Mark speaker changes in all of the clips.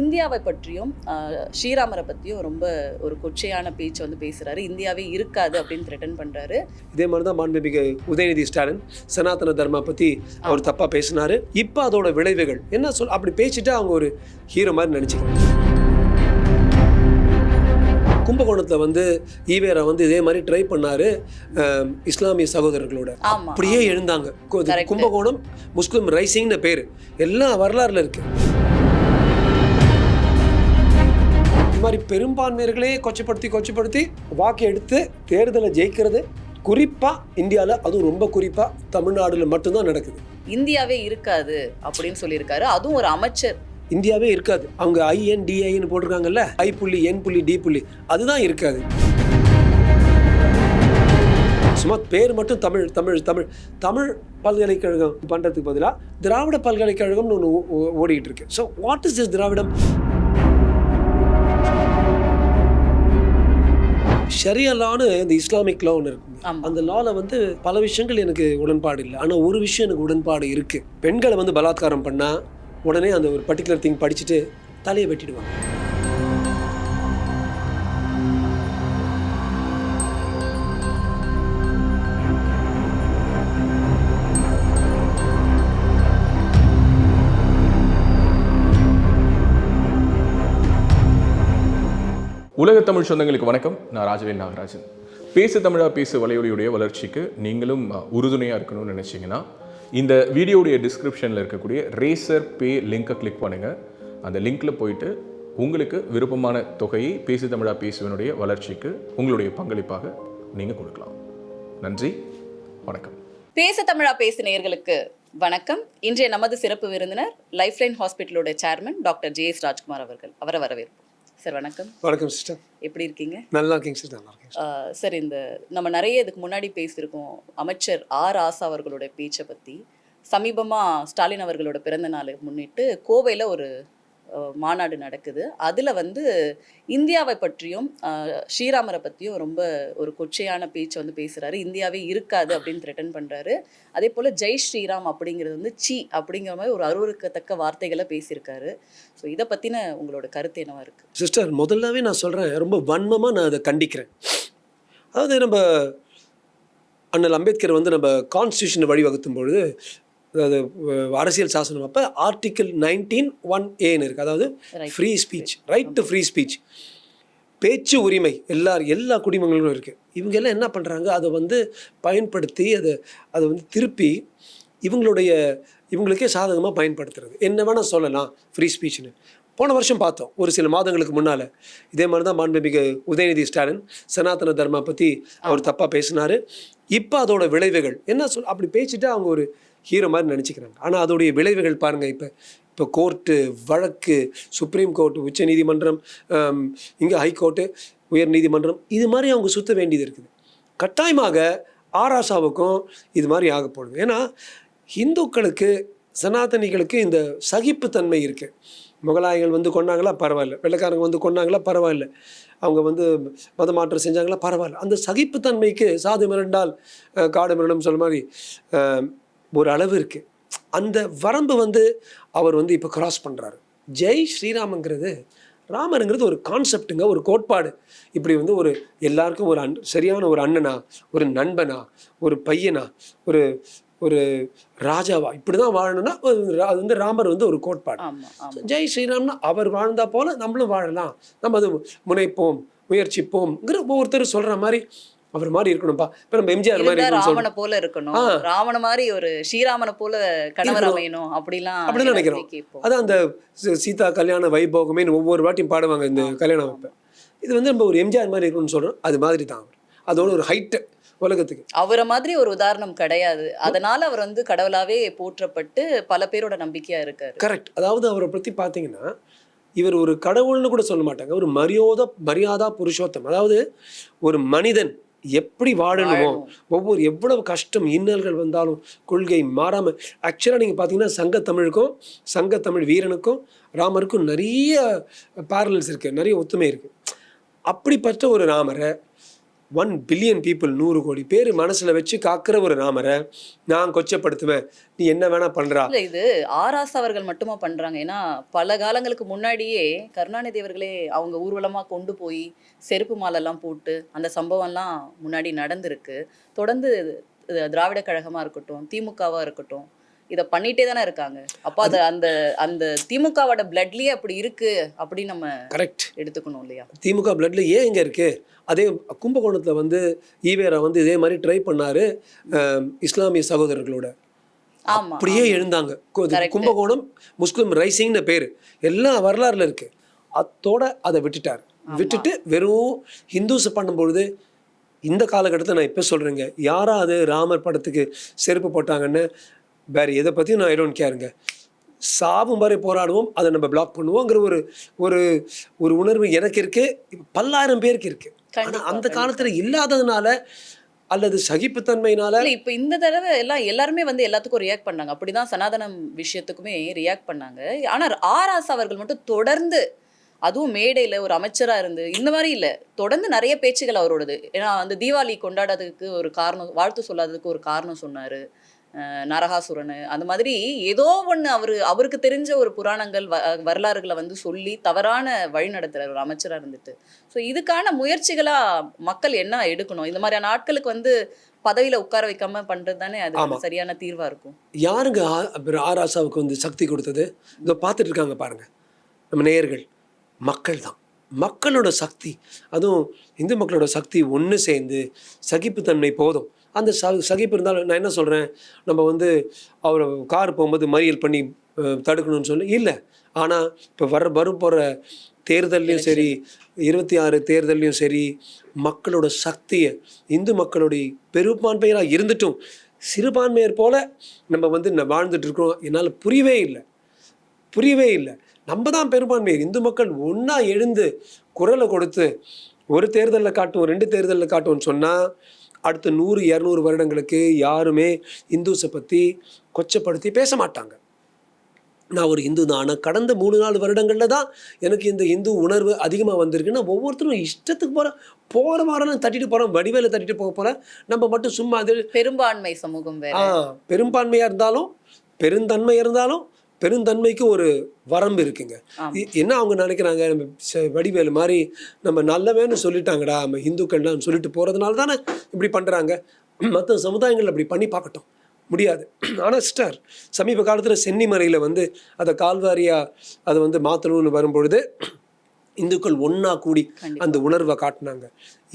Speaker 1: இந்தியாவை பற்றியும் ஸ்ரீராமரை பற்றியும் ரொம்ப ஒரு கொச்சையான பேச்சு வந்து பேசுகிறாரு இந்தியாவே இருக்காது அப்படின்னு த்ரெட்டன் பண்ணுறாரு
Speaker 2: இதே மாதிரி தான் மாண்புமிகு உதயநிதி ஸ்டாலின் சனாதன தர்மா பற்றி அவர் தப்பாக பேசினாரு. இப்போ அதோட விளைவுகள் என்ன சொல் அப்படி பேசிட்டு அவங்க ஒரு ஹீரோ மாதிரி நினச்சிக்கிறாங்க கும்பகோணத்தில் வந்து ஈவேரா வந்து இதே மாதிரி ட்ரை பண்ணாரு இஸ்லாமிய சகோதரர்களோட. அப்படியே எழுந்தாங்க. கும்பகோணம் முஸ்லிம் ரைசிங்னு பேர். எல்லாம் வரலாறுல இருக்கு. இந்த மாதிரி பெரும்பான்மையர்களே கொச்சப்படுத்தி கொச்சப்படுத்தி வாக்கு எடுத்து தேர்தலை ஜெயிக்கிறது. குறிப்பாக இந்தியாவில் அதுவும் ரொம்ப குறிப்பாக தமிழ்நாடுல மட்டும்தான் நடக்குது.
Speaker 1: இந்தியாவே இருக்காது அப்படின்னு சொல்லியிருக்காரு. அதுவும் ஒரு அமைச்சர்.
Speaker 2: இந்தியாவே இருக்காது. அவங்க ஐஎன் டிஐன்னு போட்டிருக்காங்கல்ல? ஐ புள்ளி என் புள்ளி டி புள்ளி. அதுதான் இருக்காது. சும்மா பேர் மட்டும் தமிழ் தமிழ் தமிழ். தமிழ் பல்கலைக்கழகம் பண்ணுறதுக்கு பதிலாக திராவிட பல்கலைக்கழகம்னு ஒன்று ஓடிட்டு இருக்கு. ஸோ வாட் இஸ் திஸ் திராவிடம்? ஷரியலான்னு இந்த இஸ்லாமிக் லா ஒன்று இருக்குங்க.
Speaker 1: ஆமா.
Speaker 2: அந்த லால வந்து பல விஷயங்கள் எனக்கு உடன்பாடு இல்லை. ஆனால் ஒரு விஷயம் எனக்கு உடன்பாடு இருக்கு. பெண்களை வந்து பலாத்காரம் பண்ணா உடனே அந்த ஒரு பர்டிகுலர் திங் படிச்சுட்டு தலையை வெட்டிடுவாங்க.
Speaker 3: உலக தமிழ் சொந்தங்களுக்கு வணக்கம். நான் ராஜவேல் நாகராஜன். பேசு தமிழா பேசு வலையொலியுடைய வளர்ச்சிக்கு நீங்களும் உறுதுணையாக இருக்கணும்னு நினச்சிங்கன்னா இந்த வீடியோடைய டிஸ்கிரிப்ஷனில் இருக்கக்கூடிய ரேசர் பே லிங்க்கை கிளிக் பண்ணுங்கள் அந்த லிங்க்கில் போயிட்டு உங்களுக்கு விருப்பமான தொகையை பேசு தமிழா பேசுவனுடைய வளர்ச்சிக்கு உங்களுடைய பங்களிப்பாக நீங்கள் கொடுக்கலாம். நன்றி. வணக்கம்.
Speaker 1: பேசு தமிழா பேசு நேர்களுக்கு வணக்கம். இன்றைய நமது சிறப்பு விருந்தினர் lifeline ஹாஸ்பிட்டலோட chairman doctor J S Rajkumar அவர்கள். அவரை வரவேற்போம். சார் வணக்கம்.
Speaker 2: வணக்கம் சிஸ்டர்.
Speaker 1: எப்படி இருக்கீங்க?
Speaker 2: நல்லா இருக்கீங்க சிஸ்டர். நல்லா இருக்கீங்க
Speaker 1: சார் இந்த நம்ம நிறைய இதுக்கு முன்னாடி பேசியிருக்கோம் அமைச்சர் ஆர் ஆசா அவர்களோட பேச்சை பற்றி சமீபமாக ஸ்டாலின் அவர்களோட பிறந்த நாளை முன்னிட்டு கோவையில் ஒரு மாநாடு நடக்குது. அதில் வந்து இந்தியாவை பற்றியும் ஸ்ரீராமரை பற்றியும் ரொம்ப ஒரு கொச்சையான பேச்சு வந்து பேசுகிறாரு இந்தியாவே இருக்காது அப்படின்னு த்ரெட்டன் பண்ணுறாரு அதே போல் ஜெய் ஸ்ரீராம் அப்படிங்கிறது வந்து சி அப்படிங்கிற மாதிரி ஒரு அருவருக்கத்தக்க வார்த்தைகளை பேசியிருக்காரு. ஸோ இதை பற்றின உங்களோட கருத்து என்னவா இருக்குது
Speaker 2: சிஸ்டர் முதல்லவே நான் சொல்கிறேன் ரொம்ப வன்மமாக நான் அதை கண்டிக்கிறேன். அதாவது நம்ம அண்ணல் அம்பேத்கர் வந்து நம்ம கான்ஸ்டியூஷனை வழிவகுத்தும் பொழுது அதாவது அரசியல் சாசனம் அப்போ ஆர்டிக்கிள் நைன்டீன் ஒன் ஏன்னு இருக்குது அதாவது. Free speech right to free speech பேச்சு உரிமை. எல்லார் எல்லா குடிமங்களும் இருக்குது இவங்க எல்லாம் என்ன பண்ணுறாங்க அதை வந்து பயன்படுத்தி அதை அதை வந்து திருப்பி இவங்களுடைய இவங்களுக்கே சாதகமாக பயன்படுத்துறது. என்ன வேணால் சொல்லலாம் ஃப்ரீ ஸ்பீச்னு போன வருஷம் பார்த்தோம். ஒரு சில மாதங்களுக்கு முன்னால். இதே மாதிரி தான் மாண்புமிகு உதயநிதி ஸ்டாலின் சனாதன தர்மா பற்றி அவர் தப்பாக பேசினார். இப்போ அதோட விளைவுகள். என்ன சொல் அப்படி பேசிட்டு அவங்க ஒரு ஹீரோ மாதிரி நினச்சிக்கிறாங்க ஆனால் அதோடைய விளைவுகள் பாருங்கள் இப்போ இப்போ கோர்ட்டு வழக்கு சுப்ரீம் கோர்ட் உச்ச நீதிமன்றம் இங்கே ஹைகோர்ட்டு உயர் நீதிமன்றம் இது மாதிரி அவங்க சுற்ற வேண்டியது இருக்குது. கட்டாயமாக ஆராசாவுக்கும் இது மாதிரி ஆக போடுது ஏன்னா இந்துக்களுக்கு சனாதனிகளுக்கு இந்த சகிப்புத்தன்மை இருக்குது முகலாயர்கள் வந்து கொண்டாங்களா பரவாயில்ல. வெள்ளைக்காரங்க வந்து கொண்டாங்களா பரவாயில்ல. அவங்க வந்து மத மாற்றம் செஞ்சாங்களா பரவாயில்ல. அந்த சகிப்புத்தன்மைக்கு சாது மிரண்டால் காடு மிரண்டும் சொல்ல மாதிரி ஒரு அளவு இருக்குது அந்த வரம்பு வந்து அவர் வந்து இப்போ கிராஸ் பண்ணுறாரு ஜெய் ஸ்ரீராமங்கிறது ராமருங்கிறது ஒரு கான்செப்ட்டுங்க ஒரு கோட்பாடு. இப்படி வந்து ஒரு எல்லாருக்கும் ஒரு அன் சரியான ஒரு அண்ணனா ஒரு நண்பனா ஒரு பையனா ஒரு ஒரு ராஜாவா இப்படி தான் வாழணும்னா அது வந்து ராமர் வந்து ஒரு கோட்பாடு. ஜெய் ஸ்ரீராம்னா அவர் வாழ்ந்தா போல நம்மளும் வாழலாம். நம்ம அது முனைப்போம் முயற்சிப்போம்ங்கிற ஒவ்வொருத்தர் சொல்ற மாதிரி அவர் மாதிரி இருக்கணும்ப்பா இப்போ நம்ம எம்ஜிஆர் மாதிரி
Speaker 1: ராமனை போல இருக்கணும். ராவண மாதிரி ஒரு ஸ்ரீராமனை போல கணவர். அமையணும் அப்படிலாம்
Speaker 2: அப்படிதான் நினைக்கிறோம். அதான் அந்த சீதா கல்யாண வைபோகமே ஒவ்வொரு வாட்டியும் பாடுவாங்க இந்த கல்யாணம் வைப்ப. இது வந்து நம்ம ஒரு எம்ஜிஆர் மாதிரி இருக்கணும்னு சொல்றோம். அது மாதிரி தான் அவர். அதோட ஒரு ஹைட்டு உலகத்துக்கு.
Speaker 1: அவரை மாதிரி ஒரு உதாரணம் கிடையாது. அதனால அவர் வந்து கடவுளாவே போற்றப்பட்டு பல பேரோட நம்பிக்கையா இருக்காரு.
Speaker 2: கரெக்ட் அதாவது அவரை பற்றி பார்த்தீங்கன்னா இவர் ஒரு கடவுள்னு கூட சொல்ல மாட்டாங்க. ஒரு மரியாதை மரியாதா புருஷோத்தம். அதாவது ஒரு மனிதன் எப்படி வாழணுமோ. ஒவ்வொரு எவ்வளவு கஷ்டம் இன்னல்கள் வந்தாலும் கொள்கை மாறாம ஆக்சுவலாக நீங்கள் பார்த்தீங்கன்னா சங்கத்தமிழுக்கும் சங்கத்தமிழ் வீரனுக்கும் ராமருக்கும் நிறைய பேரல்ஸ் இருக்கு நிறைய ஒத்துமை இருக்கு அப்படிப்பட்ட ஒரு ராமரை ஒன் பில்லியன் பீப்புள் நூறு கோடி பேர் மனசில் வச்சு காக்கிற ஒரு ராமரை நான் கொச்சப்படுத்துவேன். நீ என்ன வேணா பண்ணுறா
Speaker 1: இல்ல இது ஆராஸ் அவர்கள் மட்டுமா பண்றாங்க. ஏன்னா பல காலங்களுக்கு முன்னாடியே கருணாநிதி அவர்களே அவங்க ஊர்வலமா கொண்டு போய் செருப்பு மாலைலாம் போட்டு அந்த சம்பவம்லாம் முன்னாடி நடந்திருக்கு. தொடர்ந்து திராவிட கழகமா இருக்கட்டும் திமுகவா இருக்கட்டும் இதை பண்ணிட்டே தானே இருக்காங்க. அப்போ அது அந்த அந்த திமுகவோட பிளட்லயே அப்படி இருக்கு அப்படின்னு நம்ம
Speaker 2: கரெக்ட்
Speaker 1: எடுத்துக்கணும் இல்லையா?
Speaker 2: திமுக பிளட்ல ஏன் இங்கே இருக்கு? அதே கும்பகோணத்தில் வந்து ஈவேரா வந்து இதே மாதிரி ட்ரை பண்ணாரு இஸ்லாமிய சகோதரர்களோட. அப்படியே எழுந்தாங்க. கும்பகோணம் முஸ்லிம் ரைசிங்னு பேர். எல்லாம் வரலாறுல இருக்கு. அத்தோட அதை விட்டுட்டார். விட்டுட்டு வெறும் ஹிந்துஸ் பண்ணும்பொழுது இந்த காலகட்டத்தில் நான் இப்போ சொல்கிறேங்க யாராவது ராமர் படத்துக்கு செருப்பு போட்டாங்கன்னு வேற எதை பற்றியும் நான் ஐடோன்ட் கேருங்க சாவும் வரை போராடுவோம் அதை நம்ம பிளாக் பண்ணுவோங்கிற ஒரு ஒரு ஒரு உணர்வு எனக்கு இருக்கு. பல்லாயிரம் பேருக்கு இருக்கு. ஆனால்
Speaker 1: கண்டிப்பா,
Speaker 2: அந்த காலத்தில் இல்லாததுனால அல்லது சகிப்புத்தன்மையினால
Speaker 1: இப்ப இந்த தடவை எல்லாம் எல்லாருமே வந்து எல்லாத்துக்கும் ரியாக்ட் பண்ணாங்க. அப்படிதான் சனாதனம் விஷயத்துக்குமே ரியாக்ட் பண்ணாங்க. ஆனா ஆராஸ் அவர்கள் மட்டும் தொடர்ந்து அதுவும் மேடையில ஒரு அமைச்சரா இருந்து இந்த மாதிரி இல்ல தொடர்ந்து நிறைய பேச்சுகள் அவரோடது. ஏன்னா அந்த தீபாவளி கொண்டாடாததுக்கு ஒரு காரணம் வாழ்த்து சொல்லாததுக்கு ஒரு காரணம் சொன்னாரு. நரகாசுரனு அந்த மாதிரி ஏதோ ஒண்ணு அவரு அவருக்கு தெரிஞ்ச ஒரு புராணங்கள் வ- வரலாறுகளை வந்து சொல்லி தவறான வழி நடத்துறாரு ஒரு அமைச்சரா இருந்துட்டு. ஸோ இதுக்கான முயற்சிகளா மக்கள் என்ன எடுக்கணும்? இந்த மாதிரியான ஆட்களுக்கு வந்து பதவியில உட்கார வைக்காம பண்றது தானே அது. சரியான தீர்வா இருக்கும்?
Speaker 2: யாருங்க ஆ- அப்புறம் ஆர் ஆசாவுக்கு வந்து சக்தி கொடுத்தது? இதோ பார்த்துட்டு இருக்காங்க பாருங்க. நம்ம நேயர்கள் மக்கள் தான். மக்களோட சக்தி அதுவும் இந்து மக்களோட சக்தி ஒன்று சேர்ந்து சகிப்புத்தன்மை போதும். அந்த ச சகிப்பு இருந்தாலும் நான் என்ன சொல்கிறேன் நம்ம வந்து அவர் கார் போகும்போது மறியல் பண்ணி தடுக்கணும்னு சொல்லி இல்லை. ஆனால் இப்போ வர வரும் போகிற தேர்தல்லையும் சரி இருபத்தி ஆறு தேர்தல்லையும் சரி மக்களோட சக்தியை இந்து மக்களுடைய பெரும்பான்மையராக இருந்துட்டும் சிறுபான்மையர் போல் நம்ம வந்து ந- வாழ்ந்துட்டு இருக்கிறோம் என்னால் புரியவே இல்லை. புரியவே இல்லை. நம்ம தான் பெரும்பான்மையர். இந்து மக்கள் ஒன்றா எழுந்து குரலை கொடுத்து ஒரு தேர்தலில் காட்டுவோம் ரெண்டு தேர்தலில் காட்டுவோம்னு சொன்னால் அடுத்த நூறு இரநூறு வருடங்களுக்கு யாருமே இந்துஸை பற்றி கொச்சப்படுத்தி பேச மாட்டாங்க. நான் ஒரு இந்து தான்? ஆனால் கடந்த மூணு நாலு வருடங்களில் தான் எனக்கு இந்த இந்து உணர்வு அதிகமாக வந்திருக்குன்னா ஒவ்வொருத்தரும் இஷ்டத்துக்கு போகிற போகிற வாரம் தட்டிட்டு போகிறோம் வடிவேல தட்டிட்டு போக போகிறேன் நம்ம மட்டும் சும்மா அது
Speaker 1: பெரும்பான்மை சமூகம்
Speaker 2: ஆ பெரும்பான்மையாக இருந்தாலும் பெருந்தன்மை இருந்தாலும் பெருந்தன்மைக்கு ஒரு வரம்பு இருக்குங்க. என்ன அவங்க நினைக்கிறாங்க? நம்ம வடிவேலு மாதிரி நம்ம நல்லவேன்னு சொல்லிட்டாங்கடா நம்ம இந்துக்கள்லாம் சொல்லிட்டு போகிறதுனால தானே இப்படி பண்ணுறாங்க மற்ற சமுதாயங்கள் அப்படி பண்ணி பார்க்கட்டும். முடியாது. ஆனால் சிஸ்டர் சமீப காலத்தில் சென்னிமலையில் வந்து அதை கால்வாரியாக அதை வந்து மாற்றணும்னு வரும்பொழுது இந்துக்கள் ஒன்றா கூடி. அந்த உணர்வை காட்டினாங்க.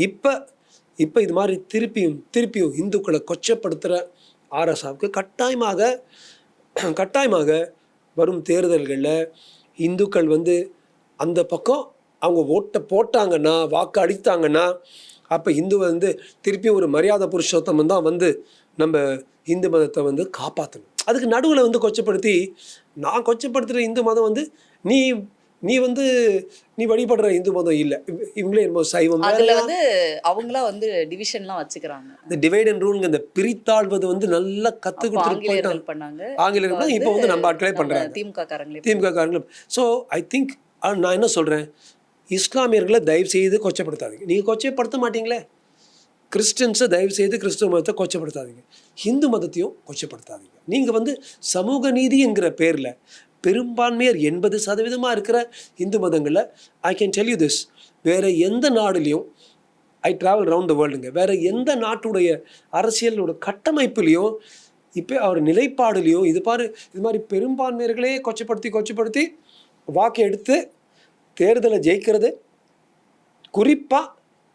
Speaker 2: இப்போ இப்போ இது மாதிரி திருப்பியும் திருப்பியும் இந்துக்களை கொச்சப்படுத்துகிற ஆர்எஸ்ஆவுக்கு கட்டாயமாக கட்டாயமாக வரும் தேர்தல்களில் இந்துக்கள் வந்து அந்த பக்கம் அவங்க ஓட்டை போட்டாங்கன்னா வாக்கு அடித்தாங்கன்னா அப்போ இந்து வந்து திருப்பி ஒரு மரியாதை புருஷோத்தமன் தான் வந்து நம்ம இந்து மதத்தை வந்து காப்பாற்றணும் அதுக்கு நடுவில் வந்து கொச்சப்படுத்தி நான் கொச்சப்படுத்துகிற இந்து மதம் வந்து நீ நீ வந்து நீ வழிபடுற இந்து மதம் இல்லை. இவங்களே என்னமோ சைவம்
Speaker 1: அதுல? வந்து அவங்களா வந்து டிவிஷன்லாம் வச்சுக்கிறாங்க.
Speaker 2: இந்த டிவைட் அண்ட் ரூல்ங்க இந்த பிரித்தாழ்வது வந்து நல்லா கற்று
Speaker 1: அப்போ
Speaker 2: கொடுத்துட்டு போயிட்டாங்க.
Speaker 1: பண்ணாங்க.
Speaker 2: ஆங்கிலேயர்கள் இப்போ வந்து நம்ம ஆட்களே
Speaker 1: நம்ம
Speaker 2: பண்ணுறாங்க
Speaker 1: திமுக காரங்களே
Speaker 2: திமுக காரங்களும் ஸோ ஐ திங்க் நான் என்ன சொல்கிறேன் இஸ்லாமியர்களை தயவு செய்து கொச்சப்படுத்தாதீங்க. நீங்கள் கொச்சைப்படுத்த மாட்டீங்களே. கிறிஸ்டின்ஸை தயவு செய்து கிறிஸ்துவ மதத்தை கொச்சப்படுத்தாதீங்க. ஹிந்து மதத்தையும் கொச்சப்படுத்தாதீங்க. நீங்கள் வந்து சமூக நீதி என்கிற பேரில் பெரும்பான்மையர் எண்பது சதவீதமாக இருக்கிற இந்து மதங்களில் I can tell you this வேறு எந்த நாடுலேயும் ஐ ட்ராவல் ரவுண்ட் த வேர்ல்டுங்க வேறு எந்த நாட்டுடைய அரசியலோட கட்டமைப்புலேயும் இப்போ அவர் நிலைப்பாடுலேயும் இது பாரு இது மாதிரி பெரும்பான்மையர்களே கொச்சப்படுத்தி கொச்சப்படுத்தி வாக்கு எடுத்து தேர்தலை ஜெயிக்கிறது. குறிப்பாக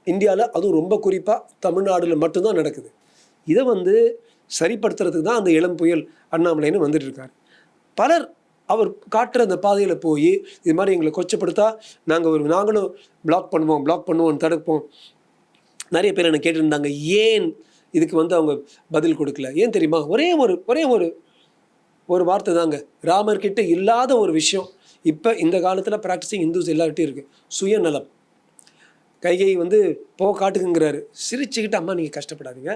Speaker 2: இந்தியாவில் அதுவும் ரொம்ப குறிப்பாக தமிழ்நாடில் மட்டும்தான் நடக்குது. இதை வந்து சரிப்படுத்துறதுக்கு தான் அந்த இளம் புயல் அண்ணாமலைன்னு வந்துட்டு இருக்காரு. பலர் அவர் காட்டுற அந்த பாதையில் போய் இது மாதிரி எங்களை கொச்சப்படுத்தா நாங்கள் ஒரு நாங்களும் பிளாக் பண்ணுவோம் பிளாக் பண்ணுவோம் தடுப்போம் நிறைய பேர் என்ன கேட்டிருந்தாங்க ஏன் இதுக்கு வந்து அவங்க பதில் கொடுக்கல? ஏன் தெரியுமா? ஒரே ஒரு ஒரே ஒரு ஒரு வார்த்தை தாங்க. ராமர்கிட்ட இல்லாத ஒரு விஷயம். இப்போ இந்த காலத்தில் ப்ராக்டிஸிங் இந்துஸ் எல்லார்கிட்டையும் இருக்குது சுயநலம். கைகை வந்து போ காட்டுக்குங்கிறாரு. சிரிச்சுக்கிட்டு அம்மா நீங்கள் கஷ்டப்படாதீங்க.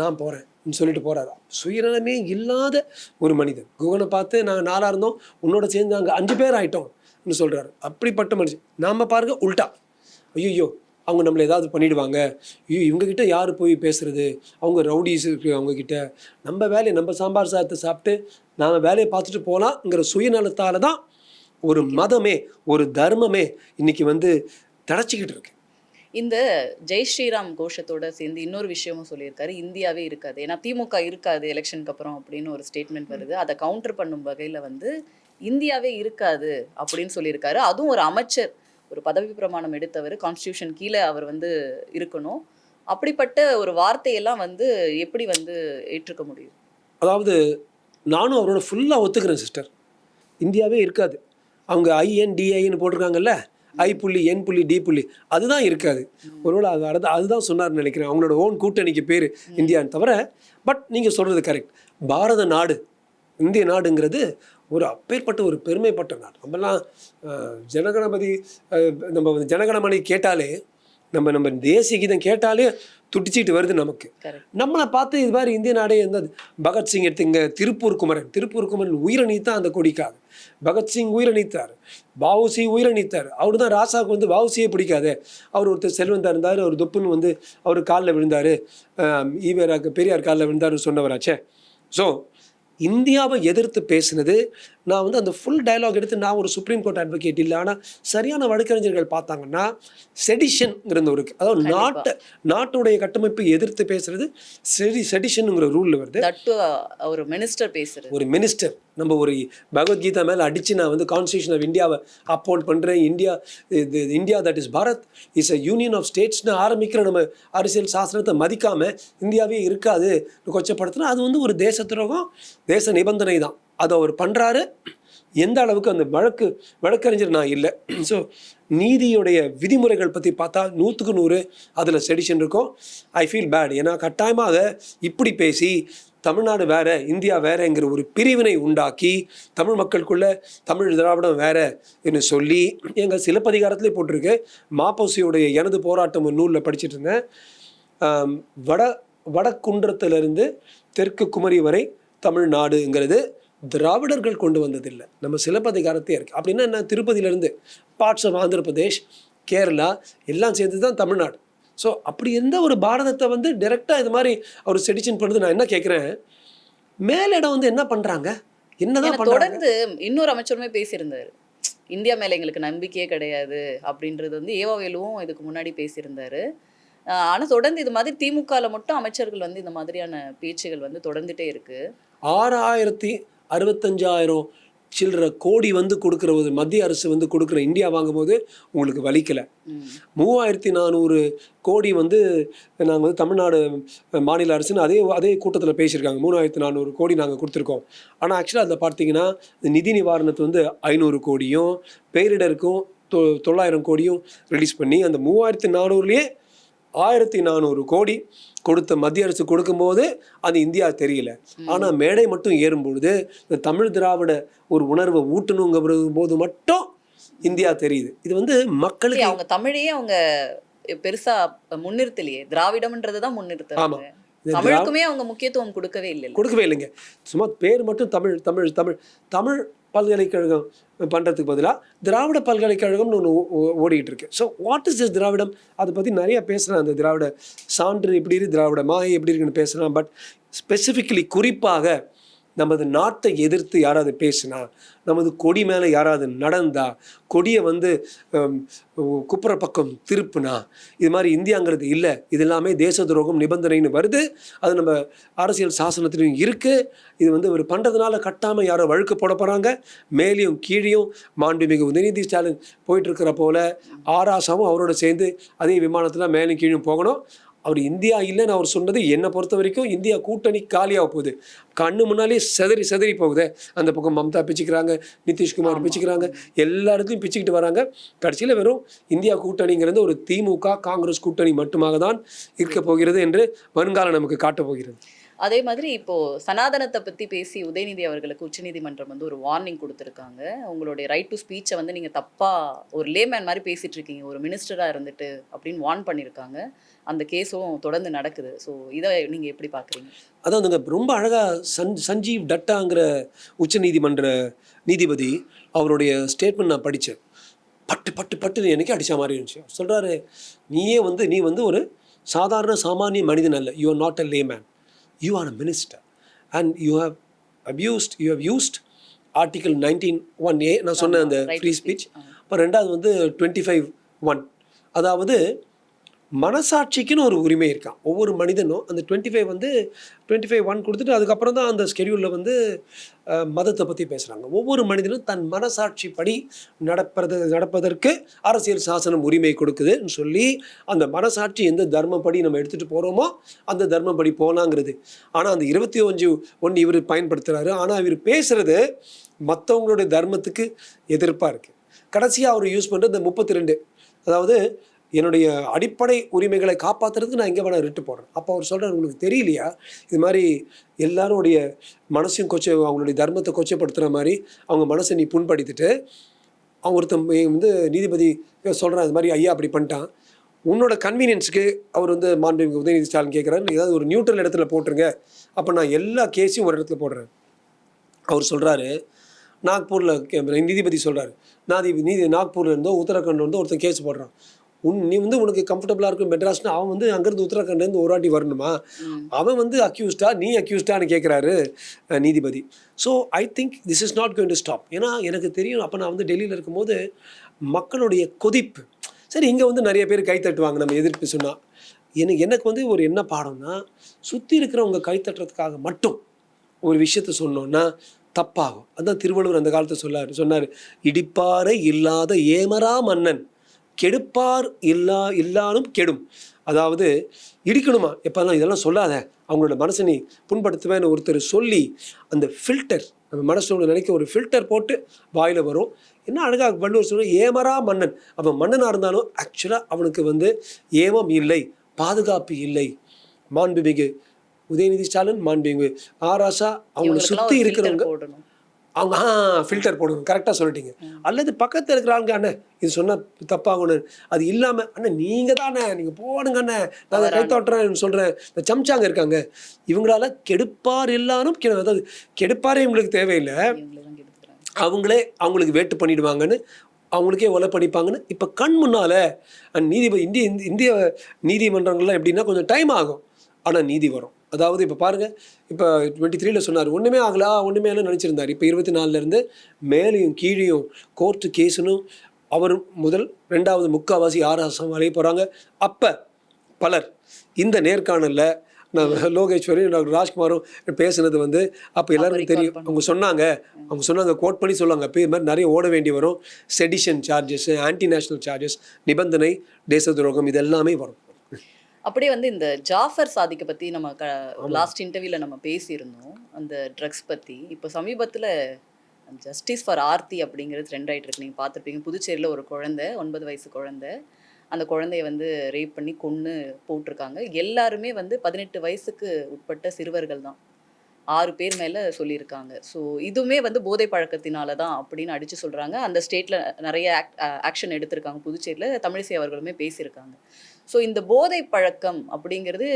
Speaker 2: நான் போகிறேன் சொல்லிட்டு போகிறாரு சுயநலமே இல்லாத ஒரு மனிதன். குகனை பார்த்து நாங்கள் நாளாக இருந்தோம் உன்னோட சேர்ந்து அங்கே அஞ்சு பேர் ஆகிட்டோம்னு சொல்கிறாரு அப்படிப்பட்ட மனுஷன். நாம் பாருங்க உல்டா. ஐயோ அவங்க நம்மளை ஏதாவது பண்ணிடுவாங்க. ஐயோ இவங்கக்கிட்ட யார் போய் பேசுறது? அவங்க ரவுடிஸ் இருக்கு அவங்கக்கிட்ட நம்ம வேலையை நம்ம சாம்பார் சாதத்தை சாப்பிட்டு நாம் வேலையை பார்த்துட்டு போகலாங்கிற சுயநலத்தால் தான் ஒரு மதமே ஒரு தர்மமே இன்னைக்கு வந்து தடைச்சிக்கிட்டு இருக்கு.
Speaker 1: இந்த ஜெய் ஸ்ரீராம் கோஷத்தோட சேர்ந்து இன்னொரு விஷயமும் சொல்லியிருக்காரு. இந்தியாவே இருக்காது. ஏன்னா திமுக இருக்காது எலெக்ஷனுக்கு அப்புறம் அப்படின்னு ஒரு ஸ்டேட்மெண்ட் வருது. அதை கவுண்டர் பண்ணும் வகையில வந்து இந்தியாவே இருக்காது அப்படின்னு சொல்லியிருக்காரு. அதுவும் ஒரு அமைச்சர் ஒரு பதவி பிரமாணம் எடுத்தவர் கான்ஸ்டியூஷன் கீழே அவர் வந்து இருக்கணும். அப்படிப்பட்ட ஒரு வார்த்தையெல்லாம் வந்து எப்படி வந்து ஏற்றுக்க முடியும்?
Speaker 2: அதாவது நானும் அவரோட ஃபுல்லாக ஒத்துக்கிறேன் சிஸ்டர் இந்தியாவே இருக்காது. அவங்க ஐஎன்டிஐன்னு போட்டிருக்காங்கல்ல? ஐ புள்ளி என் புள்ளி டி புள்ளி. அதுதான் இருக்காது. ஒருவேளை அது அது அதுதான் சொன்னார்னு நினைக்கிறேன். அவங்களோட ஓன் கூட்டணிக்கு பேர் இந்தியான்னு தவிர பட் நீங்கள் சொல்கிறது கரெக்ட் பாரத நாடு இந்திய நாடுங்கிறது ஒரு அப்பேற்பட்ட ஒரு பெருமைப்பட்ட நாடு. நம்மலாம் ஜனகணபதி நம்ம வந்து ஜனகணமணி கேட்டாலே நம்ம நம்ம தேசிய கீதம் கேட்டாலே துடிச்சிட்டு வருது நமக்கு. நம்மளை பார்த்து இது மாதிரி இந்திய நாடே இருந்தது. பகத்சிங் எடுத்துங்க திருப்பூர் குமரன். திருப்பூர் குமரன் உயிரை நீத்தான் அந்த கொடிக்காக பகத்சிங் உயிரை நீத்தார் பாவுசி உயிரணித்தார் அவர் தான் ராசாவுக்கு வந்து பாவுசியே பிடிக்காது. அவர் ஒருத்தர் செல்வந்தாக இருந்தார் அவர் துப்புன்னு வந்து அவர் காலில் விழுந்தார். ஈவேராக்கு பெரியார் காலில் விழுந்தாருன்னு சொன்னவராச்சே. ஸோ இந்தியாவை எதிர்த்து பேசினது நான் வந்து அந்த ஃபுல் டயலாக் எடுத்து நான் ஒரு சுப்ரீம் கோர்ட் அட்வொகேட் இல்லை ஆனால் சரியான வழக்கறிஞர்கள் பார்த்தாங்கன்னா செடிஷன்ங்கிறது ஒரு அதாவது. நாட்டை நாட்டுடைய கட்டமைப்பை எதிர்த்து பேசுறது செடி செடிஷனுங்கிற ரூலில் வருது.
Speaker 1: ஒரு மினிஸ்டர் பேசுறது.
Speaker 2: ஒரு மினிஸ்டர் நம்ம ஒரு பகவத்கீதா மேலே அடித்து நான் வந்து கான்ஸ்டியூஷன் ஆஃப் இந்தியாவை அப்போல்ட் பண்ணுறேன் இந்தியா இது India that is Bharat is a union of ஸ்டேட்ஸ்னு ஆரம்பிக்கிற நம்ம அரசியல் சாசனத்தை மதிக்காமல் இந்தியாவே இருக்காது கொச்சப்படுத்தினா அது வந்து ஒரு தேச துரோகம் தேச நிபந்தனை தான். அதை அவர் பண்ணுறாரு எந்த அளவுக்கு அந்த வழக்கு வழக்கறிஞர் நான் இல்லை. ஸோ நீதியுடைய விதிமுறைகள் பற்றி பார்த்தா நூற்றுக்கு நூறு அதில் செடிஷன் இருக்கும். ஐ ஃபீல் பேட் ஏன்னா கட்டாயமாக இப்படி பேசி தமிழ்நாடு வேற இந்தியா வேறங்கிற ஒரு பிரிவினை உண்டாக்கி தமிழ் மக்களுக்குள்ள தமிழ் திராவிடம் வேற என்று சொல்லி எங்கள் சிலப்பதிகாரத்திலே போட்டிருக்கு. மாப்போசியுடைய எனது போராட்டம் நூலில் படிச்சுட்டு இருந்தேன். வட வடக்குன்றத்திலிருந்து தெற்கு குமரி வரை தமிழ்நாடுங்கிறது திராவிடர்கள் கொண்டு வந்ததில்லை. நம்ம சிலப்பதிகாரத்தே இருக்குது அப்படின்னா என்ன? திருப்பதியிலேருந்து பார்ட்ஸ் ஆஃப் ஆந்திர பிரதேஷ் கேரளா எல்லாம் சேர்ந்து தான் தமிழ்நாடு. ஸோ அப்படி இருந்த ஒரு பாரதத்தை வந்து டைரெக்டாக இது மாதிரி அவர் செடிஷன் பண்ணுறது நான் என்ன கேட்குறேன் மேலிடம் வந்து என்ன பண்ணுறாங்க என்னதான்
Speaker 1: தொடர்ந்து இன்னொரு அமைச்சருமே பேசியிருந்தாரு. இந்தியா மேல எங்களுக்கு நம்பிக்கையே கிடையாது அப்படின்றது வந்து ஏவாவேலுவும் இதுக்கு முன்னாடி பேசியிருந்தாரு. ஆஹ் ஆனா தொடர்ந்து இது மாதிரி திமுகல மட்டும் அமைச்சர்கள் வந்து இந்த மாதிரியான பேச்சுகள் வந்து தொடர்ந்துட்டே இருக்கு.
Speaker 2: ஆறாயிரத்தி அறுபத்தஞ்சாயிரம் சில்லற கோடி வந்து கொடுக்குற ஒரு மத்திய அரசு வந்து கொடுக்குற இந்தியா வாங்கும்போது உங்களுக்கு வலிக்கலை. மூவாயிரத்தி நானூறு கோடி வந்து நாங்கள் வந்து தமிழ்நாடு மாநில அரசுன்னு அதே அதே கூட்டத்தில் பேசியிருக்காங்க. மூணாயிரத்தி நானூறு கோடி நாங்கள் கொடுத்துருக்கோம். ஆனால் ஆக்சுவலாக அதில் பார்த்தீங்கன்னா நிதி நிவாரணத்து வந்து ஐநூறு கோடியும் பேரிடருக்கும் தொ தொள்ளாயிரம் கோடியும் ரிலீஸ் பண்ணி அந்த மூவாயிரத்தி நானூறுலேயே ஆயிரத்தி நானூறு கோடி கொடுத்த மத்திய அரசு கொடுக்கும்போது அது இந்தியா தெரியல. ஆனால் மேடை மட்டும் ஏறும்பொழுது இந்த தமிழ் திராவிட ஒரு உணர்வை ஊட்டணுங்கிற போது மட்டும் இந்தியா தெரியுது. இது வந்து மக்களுக்கு
Speaker 1: அவங்க தமிழையே அவங்க பெருசா முன்னிறுத்தலையே. திராவிடம்ன்றது தான்
Speaker 2: ஆமா.
Speaker 1: முன்னிறுத்துறாங்க
Speaker 2: இந்த திரா-
Speaker 1: தமிழுக்குமே அவங்க முக்கியத்துவம் கொடுக்கவே இல்லை
Speaker 2: கொடுக்கவே இல்லைங்க. சும்மா பேர் மட்டும் தமிழ் தமிழ் தமிழ். தமிழ் பல்கலைக்கழகம் பண்ணுறதுக்கு பதிலாக திராவிட பல்கலைக்கழகம்னு ஒன்று ஓடிக்கிட்டு இருக்கு. ஸோ வாட் இஸ் திஸ் திராவிடம்? அதை பற்றி நிறைய பேசுகிறேன் அந்த திராவிட சான்று எப்படி இருக்கு திராவிட மாயை எப்படி இருக்குன்னு பேசுகிறேன் பட் ஸ்பெசிஃபிக்கலி குறிப்பாக நமது நாட்டை எதிர்த்து யாராவது பேசினா நமது கொடி மேலே யாராவது நடந்தா கொடியை வந்து குப்புற பக்கம் திருப்புனா இது மாதிரி இந்தியாங்கிறது இல்லை. இது எல்லாமே தேச துரோகம் நிபந்தனைன்னு வருது. அது நம்ம அரசியல் சாசனத்திலையும் இருக்குது இது வந்து ஒரு பண்ணுறதுனால கட்டாமல் யாரோ வழுக்கு போட போகிறாங்க மேலேயும் கீழேயும் மாண்புமிகு உதயநிதி ஸ்டாலின் போயிட்டுருக்கிற போல் போல ஆராசாவும் அவரோட சேர்ந்து அதே விமானத்தில் மேலும் கீழும் போகணும். அவர் இந்தியா இல்லைன்னு அவர் சொன்னது என்னை பொறுத்த வரைக்கும் இந்தியா கூட்டணி காலியாக போகுது. கண்ணு முன்னாலே செதறி செதறி போகுதே. அந்த பக்கம் மம்தா பிச்சுக்கிறாங்க நிதிஷ்குமார் பிச்சுக்கிறாங்க எல்லா இடத்துலையும் பிச்சுக்கிட்டு வராங்க. கடைசியில் வெறும் இந்தியா கூட்டணிங்கிறது ஒரு திமுக காங்கிரஸ் கூட்டணி மட்டுமாக தான் இருக்க போகிறது என்று வருங்காலம் நமக்கு காட்டப் போகிறது.
Speaker 1: அதே மாதிரி இப்போ சனாதனத்தை பத்தி பேசி உதயநிதி அவர்களுக்கு உச்சநீதிமன்றம் வந்து ஒரு வார்னிங் கொடுத்துருக்காங்க. உங்களுடைய ரைட் டு ஸ்பீச்சை வந்து நீங்க தப்பா ஒரு லேமேன் மாதிரி பேசிட்டு இருக்கீங்க. ஒரு மினிஸ்டரா இருந்துட்டு அப்படின்னு வார்ன் பண்ணியிருக்காங்க அந்த கேஸும் தொடர்ந்து நடக்குது. ஸோ இதை நீங்க எப்படி பாக்குறீங்க?
Speaker 2: அதாவதுங்க ரொம்ப அழகாக சன் சஞ்சீவ் டட்டாங்கிற உச்சநீதிமன்ற நீதிபதி அவருடைய ஸ்டேட்மெண்ட் நான் படித்தேன் பட்டு பட்டு பட்டு எனக்கு அடித்த மாதிரி இருந்துச்சு. சொல்கிறாரு நீயே வந்து நீ வந்து ஒரு சாதாரண சாமானிய மனிதன் அல்ல. You are not a layman you are a minister and you have abused you have used article nineteen one A நான் சொன்ன அந்த ஃப்ரீ ஸ்பீச். இப்போ ரெண்டாவது வந்து டுவெண்ட்டி ஃபைவ் ஒன் அதாவது மனசாட்சிக்குன்னு ஒரு உரிமை இருக்கான். ஒவ்வொரு மனிதனும் அந்த டுவெண்ட்டி ஃபைவ் வந்து டுவெண்ட்டி ஃபைவ் ஒன் கொடுத்துட்டு அதுக்கப்புறம் தான் அந்த ஸ்கெடியூலில் வந்து மதத்தை பற்றி பேசுகிறாங்க ஒவ்வொரு மனிதனும் தன் மனசாட்சி படி நடப்பது நடப்பதற்கு அரசியல் சாசனம் உரிமை கொடுக்குதுன்னு சொல்லி அந்த மனசாட்சி எந்த தர்மப்படி நம்ம எடுத்துகிட்டு போகிறோமோ அந்த தர்மப்படி போகலாங்கிறது ஆனால் அந்த இருபத்தி அஞ்சு ஒன்று இவர் பயன்படுத்துகிறாரு ஆனால் இவர் பேசுகிறது மற்றவங்களுடைய தர்மத்துக்கு எதிர்ப்பாக இருக்குது கடைசியாக அவர் யூஸ் பண்ணுறது இந்த முப்பத்தி ரெண்டு. அதாவது என்னுடைய அடிப்படை உரிமைகளை காப்பாற்றுறதுக்கு நான் எங்கே வேணால் ரிட்டு போடுறேன். அப்போ அவர் சொல்கிறார் உங்களுக்கு தெரியலையா? இது மாதிரி எல்லாருடைய மனசையும் கொச்சை அவங்களுடைய தர்மத்தை கொச்சைப்படுத்துகிற மாதிரி அவங்க மனசை நீ புண்படுத்திட்டு அவங்க ஒருத்தன் வந்து நீதிபதி சொல்கிறான் இது மாதிரி ஐயா அப்படி பண்ணிட்டான். உன்னோட கன்வீனியன்ஸுக்கு அவர் வந்து மாண்புமிகு உதயநிதி ஸ்டாலின் கேட்குறாரு. ஏதாவது ஒரு நியூட்ரல் இடத்துல போட்டுருங்க. அப்போ நான் எல்லா கேஸையும் ஒரு இடத்துல போடுறேன். அவர் சொல்கிறாரு நாக்பூரில் நீதிபதி சொல்கிறாரு நாதி நீதி நாக்பூரில் இருந்தோ உத்தரகாண்ட்ல இருந்தோ ஒருத்தன் கேஸ் போடுறான். உன் நீ வந்து உனக்கு கம்ஃபர்டபுளாக இருக்கும் மெட்ராஸ்னு அவன் வந்து அங்கேருந்து உத்தரகாண்ட்லேருந்து ஒரு வாட்டி வரணுமா? அவன் வந்து அக்யூஸ்டா நீ அக்யூஸ்டான்னு கேட்குறாரு நீதிபதி. So I think this is not going to stop ஏன்னா எனக்கு தெரியும் அப்போ நான் வந்து டெல்லியில் இருக்கும்போது மக்களுடைய கொதிப்பு சரி இங்கே வந்து நிறைய பேர் கை தட்டுவாங்க நம்ம எதிர்ப்பு சொன்னால் எனக்கு எனக்கு வந்து ஒரு என்ன பாடம்னா சுற்றி இருக்கிறவங்க கை தட்டுறதுக்காக மட்டும் ஒரு விஷயத்த சொன்னோன்னா தப்பாகும். அதான் திருவள்ளுவர் அந்த காலத்தை சொல்லார் சொன்னார் இடிப்பாறை இல்லாத ஏமரா மன்னன். கெடுப்பார் இல்லா இல்லாலும் கெடும். அதாவது இடிக்கணுமா? எப்போல்லாம் இதெல்லாம் சொல்லாத? அவங்களோட மனசை நீ புண்படுத்துவேன்னு ஒருத்தர் சொல்லி அந்த ஃபில்டர் நம்ம மனசோட நினைக்க ஒரு ஃபில்டர் போட்டு வாயில் வரும். என்ன அழகாக வள்ளுவர் சொல்ற ஏமரா மன்னன். அவன் மன்னனாக இருந்தாலும் ஆக்சுவலாக அவனுக்கு வந்து ஏமம் இல்லை பாதுகாப்பு இல்லை. மாண்புமிகு உதயநிதி ஸ்டாலின் மாண்புமிகு ஆராசா அவங்களை சுற்றி இருக்கிறவங்க அவங்க ஆ ஃபில்டர் போடணும் கரெக்டாக சொல்லிட்டீங்க. அல்லது பக்கத்தில் இருக்கிற ஆளுங்க அண்ணே இது சொன்னால் தப்பாகணும் அது இல்லாமல் அண்ணே நீங்கள் தானே நீங்கள் போடுங்க அண்ணே. நான் கை தோட்டுறேன் சொல்கிறேன் இந்த சம்சாங்க இருக்காங்க. இவங்களால கெடுப்பார் எல்லாரும் அதாவது கெடுப்பாரே இவங்களுக்கு தேவையில்லை. அவங்களே அவங்களுக்கு வேட்டு பண்ணிடுவாங்கன்னு அவங்களுக்கே ஒலை பண்ணிப்பாங்கன்னு இப்போ கண் முன்னால் நீதிபதி இந்திய இந்தி- இந்திய நீதிமன்றங்கள்லாம் எப்படின்னா கொஞ்சம் டைம் ஆகும். ஆனால் நீதி வரும். அதாவது இப்போ பாருங்கள் இப்போ டுவெண்ட்டி த்ரீல சொன்னார் ஒன்றுமே ஆகலா ஒன்றுமே இல்லை நினச்சிருந்தார். இப்போ இருபத்தி நாலுலேருந்து மேலேயும் கீழேயும் கோர்ட்டு கேஸுன்னு அவர் முதல் ரெண்டாவது முக்காவாசி ஆறாசம் வரைய போகிறாங்க அப்போ பலர் இந்த நேர்காணலில் நான் லோகேஸ்வரி டாக்டர் ராஜ்குமாரும் பேசுனது வந்து அப்போ எல்லாருக்கும் தெரியும். அவங்க சொன்னாங்க அவங்க சொன்னாங்க கோட் பண்ணி சொல்லுவாங்க அப்போ இது மாதிரி நிறைய ஓட வேண்டி வரும். Sedition charges anti national charges நிபந்தனை தேச துரோகம் இது எல்லாமே வரும்.
Speaker 1: அப்படியே வந்து இந்த ஜாஃபர் சாதிக்கை பத்தி நம்ம லாஸ்ட் இன்டர்வியூல நம்ம பேசியிருந்தோம். அந்த ட்ரக்ஸ் பத்தி. இப்போ சமீபத்துல ஜஸ்டிஸ் ஃபார் ஆர்த்தி அப்படிங்கிறது ட்ரெண்ட் ஆயிட்டு இருக்கு நீங்க பார்த்துருப்பீங்க. புதுச்சேரியில ஒரு குழந்தை ஒன்பது வயசு குழந்தை. அந்த குழந்தைய வந்து ரேப் பண்ணி கொன்று போட்டிருக்காங்க. எல்லாருமே வந்து பதினெட்டு வயசுக்கு உட்பட்ட சிறுவர்கள் தான். ஆறு பேர் மேல சொல்லியிருக்காங்க. ஸோ இதுவுமே வந்து போதை பழக்கத்தினால தான் அப்படின்னு அடிச்சு சொல்றாங்க. அந்த ஸ்டேட்ல நிறைய ஆக்ஷன் எடுத்திருக்காங்க. புதுச்சேரியில தமிழிசை அவர்களுமே பேசியிருக்காங்க. ஸோ இந்த போதை பழக்கம் அப்படிங்கிறது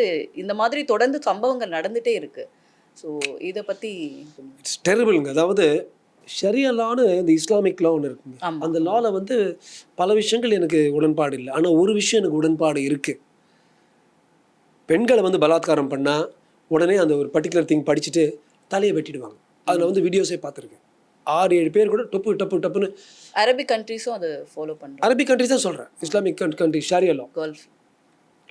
Speaker 1: இந்த மாதிரி தொடர்ந்து சம்பவங்கள் நடந்துட்டே இருக்கு. ஸோ இதை
Speaker 2: இட்ஸ் டெரிபிளுங்க அதாவது ஷரியலான்னு இந்த இஸ்லாமிக் லா ஒன்று இருக்குங்க. அந்த லாவில் வந்து பல விஷயங்கள் எனக்கு உடன்பாடு இல்லை. ஆனால் ஒரு விஷயம் எனக்கு உடன்பாடு இருக்குது பெண்களை வந்து பலாத்காரம் பண்ணால் உடனே அந்த ஒரு பர்டிகுலர் திங் படிச்சுட்டு தலையை வெட்டிடுவாங்க. அதில் வந்து வீடியோஸே பார்த்துருக்கேன். ஆறு ஏழு பேர் கூட டப்பு டப்பு டப்புன்னு
Speaker 1: அரபிக் கண்ட்ரிஸும் அதை ஃபாலோ பண்றாங்க.
Speaker 2: அரபிக் கண்ட்ரிஸ் தான் சொல்கிறேன் இஸ்லாமிக் கண்ட்ரி ஷாரியா லா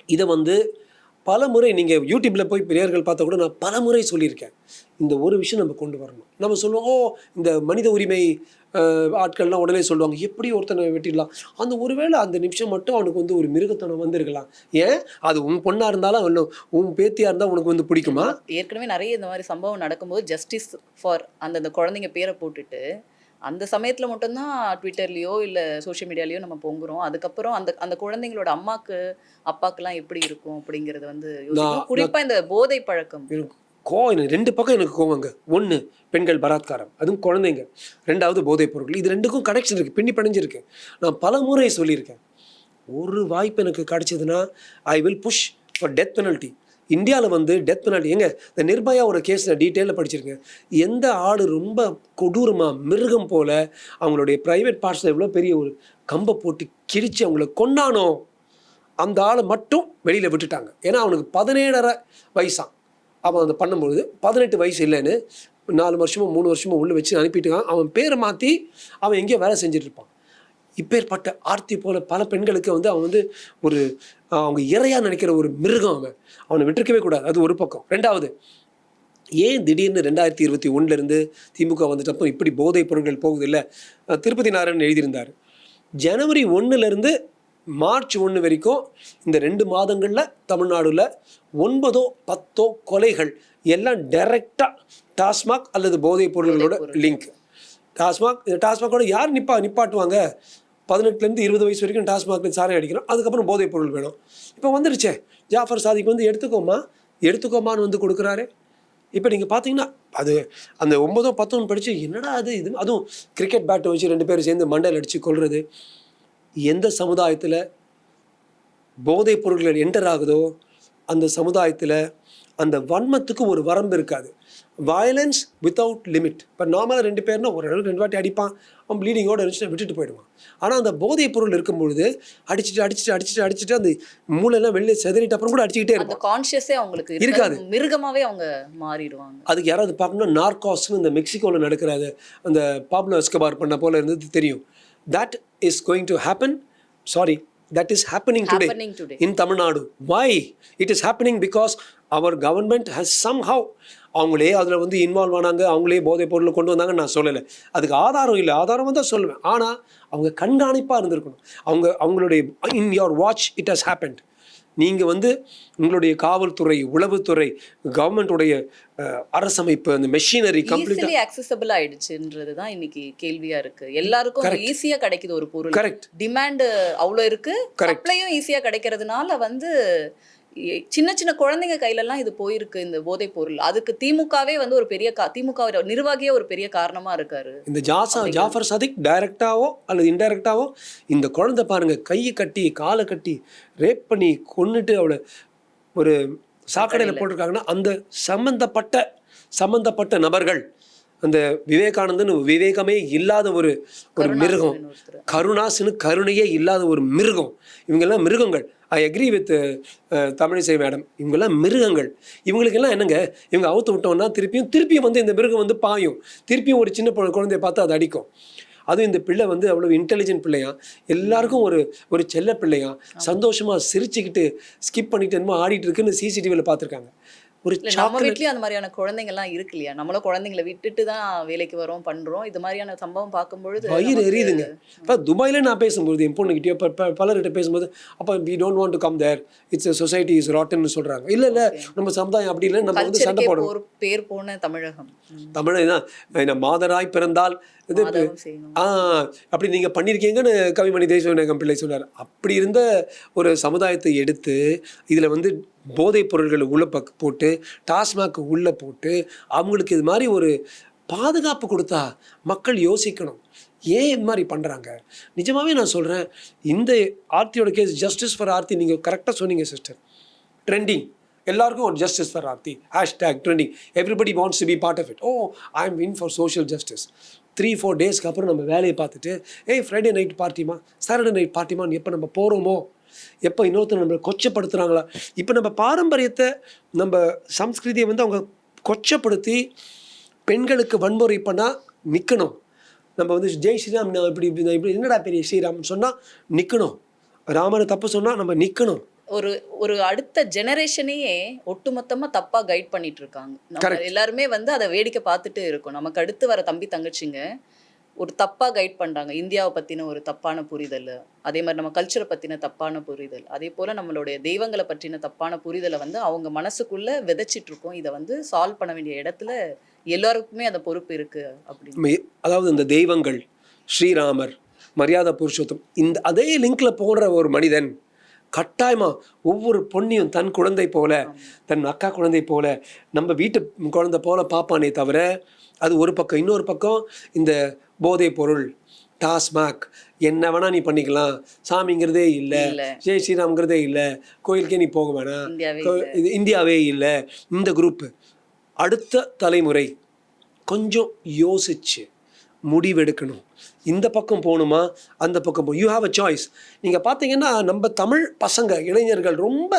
Speaker 2: இதை வந்து பல முறை நீங்கள் யூடியூப்பில் போய் பெரியார்கள் பார்த்தா கூட நான் பல முறை சொல்லியிருக்கேன். இந்த ஒரு விஷயம் நம்ம கொண்டு வரணும். நம்ம சொல்லுவோம் "ஓ, இந்த மனித உரிமை ஆட்கள்லாம் உடனே சொல்லுவாங்க. எப்படி ஒருத்தனை வெட்டிடலாம்? அந்த ஒருவேளை அந்த நிமிஷம் மட்டும் அவனுக்கு வந்து ஒரு மிருகத்தனம் வந்திருக்கலாம். ஏன்? அது உன் பொண்ணாக இருந்தாலும் இன்னும் உன் பேத்தியாக இருந்தால் உனக்கு வந்து பிடிக்குமா?
Speaker 1: ஏற்கனவே நிறைய இந்த மாதிரி சம்பவம் நடக்கும்போது ஜஸ்டிஸ் ஃபார் அந்தந்த குழந்தைங்க பேரை போட்டுட்டு அந்த சமயத்துல மட்டும்தான் ட்விட்டர்லயோ இல்ல சோஷியல் மீடியாலயோ நம்ம பொங்குறோம். அதுக்கப்புறம் அந்த அந்த குழந்தைங்களோட அம்மாக்கு அப்பாக்குலாம் எப்படி இருக்கும் அப்படிங்கறது வந்து யோசிக்கணும்.
Speaker 2: நான்-
Speaker 1: குறிப்பா இந்த போதை பழக்கம்
Speaker 2: கோவம் எனக்கு ரெண்டு பக்கம் எனக்கு கோவங்க ஒன்று பெண்கள் பலாத்காரம். அதுவும் குழந்தைங்க. ரெண்டாவது போதைப் பொருட்கள். இது ரெண்டுக்கும் கனெக்ஷன் இருக்குது பின்னி பிணைஞ்சிருக்கு. நான் பல முறை சொல்லியிருக்கேன். ஒரு வாய்ப்பு எனக்கு கிடைச்சதுன்னா I will push for death penalty இந்தியாவில் வந்து டெத் பெனால்ட்டி ஏங்க இந்த நிர்பயாவோட ஒரு நான் டீட்டெயிலில் படிச்சிருக்கேன். எந்த ஆடு ரொம்ப கொடூரமாக மிருகம் போல அவங்களுடைய ப்ரைவேட் பார்ட்ஸில் எவ்வளோ பெரிய ஒரு கம்பை போட்டு கிழிச்சு அவங்கள கொண்டானோ அந்த ஆளை மட்டும் வெளியில் விட்டுட்டாங்க. ஏன்னா அவனுக்கு பதினேழரை வயசான் அவன் அதை பண்ணும்பொழுது பதினெட்டு வயசு இல்லைன்னு நாலு வருஷமோ மூணு வருஷமோ உள்ளே வச்சு அனுப்பிட்டு அவன் பேரை மாற்றி அவன் எங்கேயோ வேலை செஞ்சுட்டு இருப்பான். இப்பேற்பட்ட ஆர்த்தி போல பல பெண்களுக்கு வந்து அவன் வந்து ஒரு அவங்க இறையா நினைக்கிற ஒரு மிருகம் அவன். அவனை விட்டுருக்கவே கூடாது. அது ஒரு பக்கம். ரெண்டாவது ஏன் திடீர்னு ரெண்டாயிரத்தி இருபத்தி ஒன்றுலேருந்து திமுக வந்துட்டப்போ இப்படி போதைப் பொருட்கள் போகுது இல்லை திருப்பதி நாராயணன் எழுதியிருந்தார். ஜனவரி ஒன்றுலேருந்து மார்ச் ஒன்று வரைக்கும் இந்த ரெண்டு மாதங்களில் தமிழ்நாடுல ஒன்பதோ பத்தோ கொலைகள். எல்லாம் டைரெக்டாக டாஸ்மாக் அல்லது போதைப் பொருள்களோட லிங்க் டாஸ்மாக் இந்த டாஸ்மாகோட யார் நிப்பா நிப்பாட்டுவாங்க? பதினெட்டுலேருந்து இருபது வயசு வரைக்கும் டாஸ்மாக்ல சாரை அடிக்கிறோம் அதுக்கப்புறம் போதைப் பொருள் வேணும். இப்போ வந்துருச்சே. ஜாஃபர் சாதிக்கு வந்து எடுத்துக்கோமா? எடுத்துக்கோமான்னு வந்து கொடுக்குறாரு. இப்போ நீங்கள் பார்த்தீங்கன்னா அது அந்த ஒன்பதோ பத்தோன்னு படித்து என்னடா அது? இது அதுவும் கிரிக்கெட் பேட்டை வச்சு ரெண்டு பேரும் சேர்ந்து மண்டல் அடித்து கொள்வது எந்த சமுதாயத்தில் போதைப் பொருட்கள் என்டர் ஆகுதோ அந்த சமுதாயத்தில் அந்த வன்மத்துக்கு ஒரு வரம்பு இருக்காது. வயலன்ஸ் வித்தவுட் லிமிட் இப்போ நார்மலாக ரெண்டு பேர்னா ஒரு இடத்துல ரெண்டு வாட்டி அடிப்பான். அவன் ப்ளீடிங்கோட இருந்துச்சுன்னா விட்டுட்டு போயிடுவான். ஆனால் அந்த போதைப் பொருள் இருக்கும் பொழுது அடிச்சுட்டு அடிச்சுட்டு அடிச்சுட்டு அடிச்சுட்டு அந்த மூளையெல்லாம் வெளியே செதறிட்டு அப்புறம் கூட அடிச்சுக்கிட்டே
Speaker 1: அந்த கான்ஷியஸே அவங்களுக்கு
Speaker 2: இருக்காது.
Speaker 1: மிருகமாவே அவங்க மாறிடுவாங்க.
Speaker 2: அதுக்கு யாராவது பார்க்கணும்னா நார்காஸ்னு இந்த மெக்சிகோவில் நடக்கிறது அந்த பாப்லோ எஸ்கபார் பண்ண போல இருந்தது தெரியும். That is going to happen sorry that is happening today. In Tamil Nadu why it is happening because our government has somehow அவங்களே அதில் வந்து இன்வால்வ் ஆனாங்க அவங்களே போதைப் பொருளை கொண்டு வந்தாங்கன்னு நான் சொல்லலை. அதுக்கு ஆதாரம் இல்லை. ஆதாரம் வந்தால் சொல்லுவேன். ஆனால் அவங்க கண்காணிப்பாக இருந்திருக்கணும். அவங்க அவங்களுடைய in your watch it has happened நீங்கள் வந்து உங்களுடைய காவல்துறை உளவுத்துறை கவர்மெண்ட்டுடைய அரசமைப்பு அந்த மெஷினரி கம்ப்ளீட்டாக
Speaker 1: அக்சசபிள் ஆயிடுச்சுன்றது தான் இன்னைக்கு கேள்வியா இருக்கு. எல்லாருக்கும் ஈஸியா கிடைக்குது ஒரு பொருள்.
Speaker 2: கரெக்ட்
Speaker 1: டிமாண்ட் அவ்வளோ இருக்கு. சப்ளையும் ஈஸியா கிடைக்கிறதுனால வந்து சின்ன சின்ன குழந்தைங்க கையில எல்லாம் இது போயிருக்கு இந்த போதைப் பொருள். அதுக்கு திமுகவே வந்து ஒரு பெரிய கா- திமுக நிர்வாகியே ஒரு பெரிய காரணமா இருக்காரு.
Speaker 2: இந்த ஜாசா ஜாஃபர் சதிக் டைரக்டாவோ அல்லது இன்டைரக்டாவோ இந்த குழந்தை பாருங்க கையை கட்டி காலை கட்டி ரேப் பண்ணி கொன்னுட்டு அவளை ஒரு சாக்கடையில் போட்டிருக்காங்கன்னா அந்த சம்பந்தப்பட்ட சம்பந்தப்பட்ட நபர்கள் அந்த விவேகானந்தன் விவேகமே இல்லாத ஒரு ஒரு மிருகம். கருணாசுன்னு கருணையே இல்லாத ஒரு மிருகம். இவங்கெல்லாம் மிருகங்கள். I agree with Tamilisai madam. இவங்கெல்லாம் மிருகங்கள். இவங்களுக்கெல்லாம் என்னங்க? இவங்க அவுத்து விட்டோம்னா திருப்பியும் திருப்பியும் வந்து இந்த மிருகம் வந்து பாயும். திருப்பியும் ஒரு சின்ன குழந்தைய பார்த்து அது அடிக்கும். அதுவும் இந்த பிள்ளை வந்து அவ்வளோ இன்டெலிஜென்ட் பிள்ளையா? எல்லாருக்கும் ஒரு ஒரு செல்ல பிள்ளையா? சந்தோஷமா சிரிச்சுக்கிட்டு ஸ்கிப் பண்ணிட்டு என்னமோ ஆடிட்டு இருக்குன்னு சிசிடிவியில் பார்த்துருக்காங்க. ஒரு
Speaker 1: நம்ம வீட்லயும் அந்த மாதிரியான குழந்தைங்க எல்லாம் இருக்கு இல்லையா? நம்மளும் குழந்தைங்களை விட்டுட்டு தான் வேலைக்கு வரோம் பண்றோம். இது மாதிரியான சம்பவம் பார்க்கும்பொழுது
Speaker 2: வயிறு எரியுதுங்க. இப்போ துபாயில் நான் பேசும்போது என் இப்போ பலர்கிட்ட பேசும்போது அப்போ we don't want to come there it's society is ராட்டன்னு சொல்கிறாங்க இல்லை இல்லை நம்ம சமுதாயம் அப்படி இல்லை. நம்ம வந்து சண்டை போடணும்.
Speaker 1: போர் பேர் போன தமிழகம்.
Speaker 2: தமிழ் தான். மாதராய் பிறந்தால் இது ஆ அப்படி நீங்கள் பண்ணியிருக்கீங்கன்னு கவிமணி தேசவிநாயகம் பிள்ளை சொன்னார். அப்படி இருந்த ஒரு சமுதாயத்தை எடுத்து இதில் வந்து போதைப் பொருள்களை உள்ளே பக் போட்டு டாஸ்மாக் உள்ளே போட்டு அவங்களுக்கு இது மாதிரி ஒரு பாதுகாப்பு கொடுத்தா மக்கள் யோசிக்கணும். ஏன் இது மாதிரி பண்ணுறாங்க நிஜமாகவே நான் சொல்கிறேன் இந்த ஆர்த்தியோட கேஸ் ஜஸ்டிஸ் ஃபார் ஆர்த்தி நீங்கள் கரெக்டாக சொன்னீங்க சிஸ்டர் ட்ரெண்டிங் எல்லாருக்கும் ஒரு justice for Aarthi. Hashtag trending everybody wants to be part of it oh I am in for social justice three four டேஸ்க்கு அப்புறம் நம்ம வேலையை பார்த்துட்டு ஏய் ஃப்ரைடே நைட் பார்ட்டிமா சாட்டர்டே நைட் பார்ட்டிமான்னு எப்போ நம்ம போகிறோமோ எப்போ இன்னொருத்தர் நம்மளை கொச்சப்படுத்துகிறாங்களா இப்போ நம்ம பாரம்பரியத்தை நம்ம சம்ஸ்கிருதியை வந்து அவங்க கொச்சப்படுத்தி பெண்களுக்கு வன்முறை பண்ணால் நிற்கணும் நம்ம வந்து ஜெய் ஸ்ரீராம் நான் இப்படி இப்படி என்னடா பெரிய ஸ்ரீராம் சொன்னால் நிற்கணும் ராமனை தப்பு சொன்னால் நம்ம நிற்கணும்
Speaker 1: ஒரு ஒரு அடுத்த ஜெனரேஷனையே ஒட்டுமொத்தமா தப்பா கைட் பண்ணிட்டு இருக்காங்க. எல்லாருமே வந்து அதை வேடிக்கை பார்த்துட்டு இருக்கோம். நமக்கு அடுத்து வர தம்பி தங்கச்சிங்க ஒரு தப்பா கைட் பண்றாங்க. இந்தியாவை பத்தின ஒரு தப்பான புரிதல் அதே மாதிரி நம்ம கல்ச்சரை பத்தின தப்பான புரிதல் அதே போல நம்மளுடைய தெய்வங்களை பற்றின தப்பான புரிதலை வந்து அவங்க மனசுக்குள்ள விதைச்சிட்டு இருக்கோம். இதை வந்து சால்வ் பண்ண வேண்டிய இடத்துல எல்லாருக்குமே அந்த பொறுப்பு இருக்கு அப்படின்னு.
Speaker 2: அதாவது இந்த தெய்வங்கள் ஸ்ரீராமர் மரியாதை புருஷோத்தம் இந்த அதே லிங்க்ல போடுற ஒரு மனிதன் கட்டாயமா ஒவ்வொரு பொண்ணையும் தன் குழந்தை போல தன் அக்கா குழந்தை போல நம்ம வீட்டு குழந்தை போல பார்ப்பானே தவிர அது ஒரு பக்கம் இன்னொரு பக்கம் இந்த போதைப் பொருள் டாஸ்மாக் என்ன வேணா நீ பண்ணிக்கலாம். சாமிங்கிறதே இல்லை. ஜெய் ஸ்ரீராம்ங்கிறதே இல்லை. கோயிலுக்கே நீ போக வேணாம். இது இந்தியாவே இல்லை. இந்த குரூப்பு அடுத்த தலைமுறை கொஞ்சம் யோசிச்சு முடிவெடுக்கணும். இந்த பக்கம் போகணுமா? அந்த பக்கம் போ யூ ஹாவ் அ சாய்ஸ் நீங்கள் பார்த்தீங்கன்னா நம்ம தமிழ் பசங்க இளைஞர்கள் ரொம்ப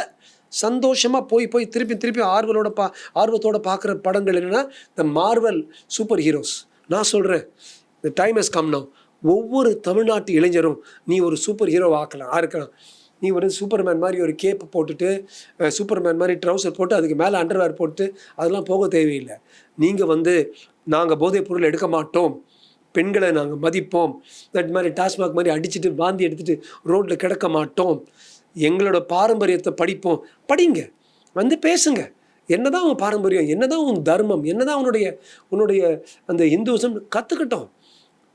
Speaker 2: சந்தோஷமாக போய் போய் திருப்பி திருப்பி ஆர்வலோட பா ஆர்வத்தோட பார்க்குற படங்கள் என்னென்னா த மார்வல் சூப்பர் ஹீரோஸ் நான் சொல்கிறேன் த டைம் has கம் ஒவ்வொரு தமிழ்நாட்டு இளைஞரும் நீ ஒரு சூப்பர் ஹீரோ ஆக்கலாம் ஆக்கலாம் நீ ஒரு சூப்பர்மேன் மாதிரி ஒரு கேப்பை போட்டுட்டு சூப்பர்மேன் மாதிரி ட்ரௌசர் போட்டு அதுக்கு மேலே அண்டர்வேர் போட்டு அதெல்லாம் போக தேவையில்லை. நீங்கள் வந்து நாங்கள் போதைப் பொருள் எடுக்க மாட்டோம். பெண்களை நாங்கள் மதிப்போம். தட் மாதிரி டாஸ்மாக் மாதிரி அடிச்சுட்டு வாந்தி எடுத்துகிட்டு ரோட்டில் கிடக்க மாட்டோம். எங்களோட பாரம்பரியத்தை படிப்போம். படிங்க. வந்து பேசுங்க. என்னதான் உன் பாரம்பரியம் என்னதான் உன் தர்மம் என்னதான் உன்னுடைய உன்னுடைய அந்த இந்துவிசம் கற்றுக்கிட்டோம்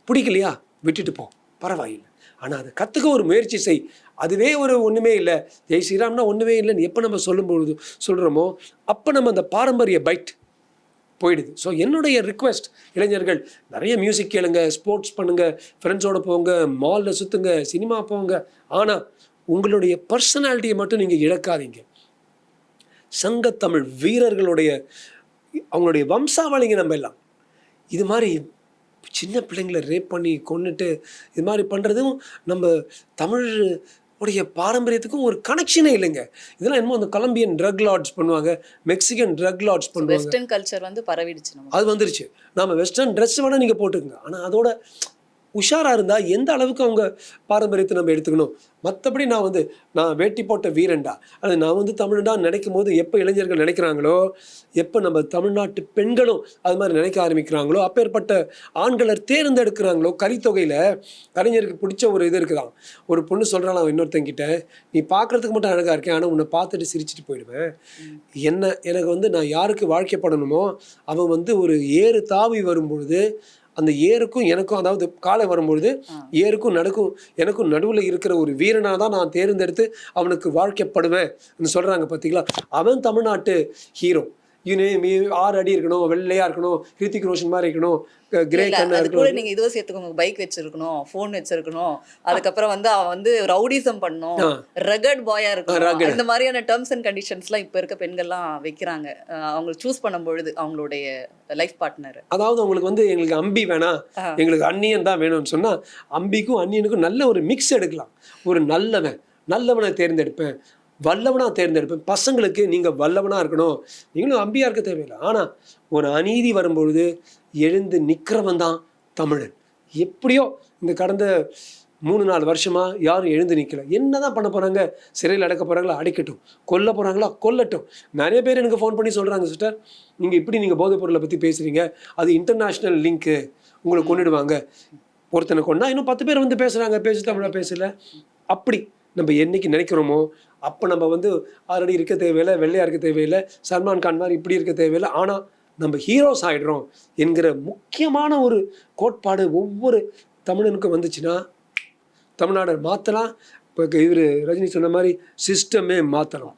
Speaker 2: பிடிக்கலையா? விட்டுட்டு போ. பரவாயில்லை. ஆனால் அதை கற்றுக்க ஒரு முயற்சி செய். அதுவே ஒரு ஒன்றுமே இல்லை. ஜெய் ஸ்ரீராம்னா ஒன்றுமே இல்லைன்னு எப்போ நம்ம சொல்லும்பொழுது சொல்கிறோமோ அப்போ நம்ம அந்த பாரம்பரிய பைட் போயிடுது. ஸோ என்னுடைய ரிக்வெஸ்ட் இளைஞர்கள் நிறைய மியூசிக் கேளுங்க ஸ்போர்ட்ஸ் பண்ணுங்கள் ஃப்ரெண்ட்ஸோட போங்க மாலில் சுற்றுங்க சினிமா போங்க. ஆனால் உங்களுடைய பர்சனாலிட்டியை மட்டும் நீங்கள் இழக்காதீங்க. சங்கத்தமிழ் வீரர்களுடைய அவங்களுடைய வம்சாவளிங்க நம்ம எல்லாம். இது மாதிரி சின்ன பிள்ளைங்களை ரேப் பண்ணி கொன்னுட்டு இது மாதிரி பண்ணுறதும் நம்ம தமிழ் உடைய பாரம்பரியத்துக்கும் ஒரு கனெக்ஷனே இல்லைங்க. இதெல்லாம் என்னமோ அந்த கொலம்பியன் ட்ரக் லார்ட்ஸ் பண்ணுவாங்க மெக்சிகன் ட்ரக் லார்ட்ஸ் பண்ணுவாங்க.
Speaker 1: வெஸ்டர்ன் கல்ச்சர் வந்து பரவிடுச்சு நம்ம
Speaker 2: அது வந்துருச்சு. நாம வெஸ்டர்ன் ட்ரெஸ் வேணால் நீங்கள் போட்டுக்கங்க. ஆனால் அதோட உஷாராக இருந்தால் எந்த அளவுக்கு அவங்க பாரம்பரியத்தை நம்ம எடுத்துக்கணும்? மற்றபடி நான் வந்து நான் வேட்டி போட்ட வீரன்டா அது நான் வந்து தமிழன்டா நினைக்கும் போது எப்போ இளைஞர்கள் நினைக்கிறாங்களோ எப்போ நம்ம தமிழ்நாட்டு பெண்களும் அது மாதிரி நினைக்க ஆரம்பிக்கிறாங்களோ அப்பேற்பட்ட ஆண்களை தேர்ந்தெடுக்கிறாங்களோ கலித்தொகையில் கலைஞருக்கு பிடிச்ச ஒரு இது இருக்குதான் ஒரு பொண்ணு சொல்கிறான் இன்னொருத்தங்கிட்ட நீ பார்க்குறதுக்கு மட்டும் அழகாக இருக்கேன் ஆனால் உன்னை பார்த்துட்டு சிரிச்சிட்டு போயிடுவேன். என்ன எனக்கு வந்து நான் யாருக்கு வாழ்க்கைப்படணுமோ அவன் வந்து ஒரு ஏறு தாவி வரும்பொழுது அந்த ஏருக்கும் எனக்கும் அதாவது காலை வரும்பொழுது ஏருக்கும் நடுக்கும் எனக்கும் நடுவில் இருக்கிற ஒரு வீரனாக தான் நான் தேர்ந்தெடுத்து அவனுக்கு வாழ்க்கைப்படுவேன் சொல்கிறாங்க பார்த்தீங்களா அவன் தமிழ்நாட்டு ஹீரோ. யூனே ஆறு அடி இருக்கணும் வெள்ளையா இருக்கணும் ஹிருத்திக் ரோஷன் மாதிரி இருக்கணும் கிரே கண்ணா இருக்கணும்.
Speaker 1: நீங்க இதுவும் சேர்த்துக்கோங்க. பைக் வச்சிருக்கணும் ஃபோன் வச்சிருக்கணும். அதுக்கப்புறம் வந்து அவன் வந்து ரவுடிசம் பண்ணும். ரகட் பாயா. இருக்கணும். இந்த மாதிரியான டேர்ம்ஸ் அண்ட் கண்டிஷன்ஸ்லாம் இப்ப இருக்க பெண்கள்லாம் வைக்கிறாங்க. அவங்க சூஸ் பண்ணும் பொழுது அவங்களுடைய லைஃப் பார்ட்னர்
Speaker 2: அதாவது உங்களுக்கு வந்து எங்களுக்கு அம்பி வேணாம். எங்களுக்கு அந்நியன் தான் வேணும்னு சொன்னா அம்பிக்கும் அந்நியனுக்கும் நல்ல ஒரு மிக்ஸ் எடுக்கலாம். ஒரு நல்லவன் நல்லவனை தேர்ந்தெடுப்பேன். வல்லவனாக தேர்ந்தெடுப்பேன். பசங்களுக்கு நீங்கள் வல்லவனாக இருக்கணும். நீங்களும் அம்பியாக இருக்க தேவையில்லை. ஆனால் ஒரு அநீதி வரும்பொழுது எழுந்து நிற்கிறவன் தான் தமிழன். எப்படியோ இந்த கடந்த மூணு நாலு வருஷமாக யாரும் எழுந்து நிக்கல. என்னதான் பண்ண போகிறாங்க சிறையில் அடக்க போகிறாங்களா அடைக்கட்டும். கொல்ல போகிறாங்களா கொல்லட்டும். நிறைய பேர் எனக்கு ஃபோன் பண்ணி சொல்கிறாங்க சிஸ்டர் நீங்கள் இப்படி நீங்கள் போதைப் பொருளை பற்றி பேசுகிறீங்க அது இன்டர்நேஷ்னல் லிங்க்கு உங்களை கொண்டுடுவாங்க ஒருத்தனை கொண்டா இன்னும் பத்து பேர் வந்து பேசுகிறாங்க பேசு தமிழாக பேசல. அப்படி நம்ம என்னைக்கு நினைக்கிறோமோ அப்போ நம்ம வந்து ஆல்ரெடி இருக்க தேவையில்லை வெள்ளையா இருக்க தேவையில்லை சல்மான் கான் மாதிரி இப்படி இருக்க தேவையில்லை. ஆனால் நம்ம ஹீரோஸ் ஆயிடுறோம் என்கிற முக்கியமான ஒரு கோட்பாடு ஒவ்வொரு தமிழனுக்கும் வந்துச்சுன்னா தமிழ்நாடு மாற்றலாம் இப்போ இவர் ரஜினி சொன்ன மாதிரி சிஸ்டமே மாற்றலாம்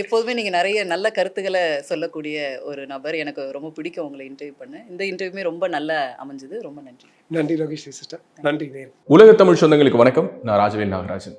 Speaker 1: எப்போதுமே நீங்க நிறைய நல்ல கருத்துக்களை சொல்லக்கூடிய ஒரு நபர். எனக்கு ரொம்ப பிடிக்கும் உங்களை இன்டர்வியூ பண்ண. இந்த இன்டர்வியூமே ரொம்ப நல்ல அமைஞ்சது. ரொம்ப நன்றி.
Speaker 2: நன்றி லோகேஷ் சிஸ்டர். நன்றி
Speaker 3: உலக தமிழ் சொந்தங்களுக்கு வணக்கம். நான் ராஜவேல் நாகராஜன்.